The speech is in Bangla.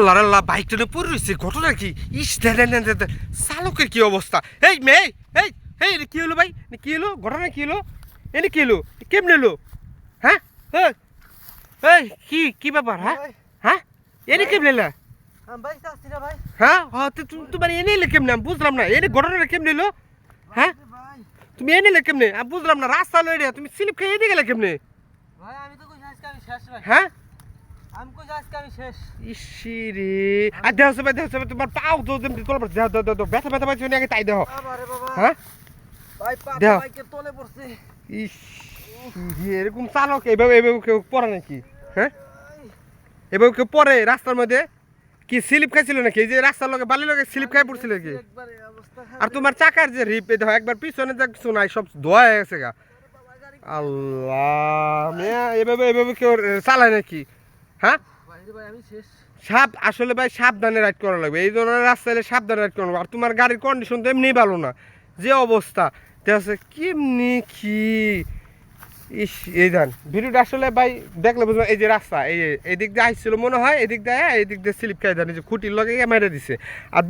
আল্লাহ বাইকটা নিয়ে পড়ে রয়েছে ঘটনা কি? ইস। চালকের কি অবস্থা? এই মেয়ে এই এই কি হলো ভাই? কি হলো? ঘটনা কি হলো? এটা কি হলো? কেমনে হলো? হ্যাঁ? এই, কি কি ব্যাপার হ্যাঁ? হ্যাঁ? এটা কেমনে এলা হ্যাঁ? হ্যাঁ তুমি তোমার এনে এলে কেমনে? আমি বুঝলাম না। এটা ঘটনাটা কেমনে এলো হ্যাঁ? তুমি এনে এলে কেমনে? আমি বুঝলাম না রাস্তা এটা তুমি স্লিপ খেয়ে এনে গেলে কেমনে? হ্যাঁ আমি কইছি আজকে আমি শেষ ইসিরে আর দেহ সবাই দেহ সবাই তোমার পাও তো তুমি তোলা দেহ দেহ দেহ ব্যথা ব্যথা পাইছো আগে তাই দেহ। হ্যাঁ? পড়ছে। ইস এরকম চালক এভাবে এভাবে কেউ পড়ে নাকি? হ্যাঁ? এভাবে কেউ পড়ে রাস্তার মধ্যে? কি স্লিপ খাইছিল নাকি? এই যে রাস্তার লগে বালির লগে স্লিপ খাই পড়ছিল কি আর তোমার চাকার যে রিপ দেখো একবার পিছনে যা কিছু নাই সব ধোয়া হয়ে গেছে গা। আল্লাহ এভাবে এভাবে কেউ চালায় নাকি? হ্যাঁ? সাপ আসলে ভাই সাবধানে রাইড করা লাগবে। এই ধরনের রাস্তায় সাবধানে রাইড করা লাগবে। আর তোমার গাড়ির কন্ডিশন তো এমনি ভালো না। যে অবস্থা। আছে? কেমনি কি? ইস, এই ধান ভিডিওটা আসলে ভাই দেখলে বুঝব, এই যে রাস্তা, এই এদিক দিক দিয়ে আসছিল মনে হয়, এদিক দিয়ে এদিক দিক দিয়ে স্লিপ খাই ধান এই যে খুঁটির লগে মেরে দিছে। আর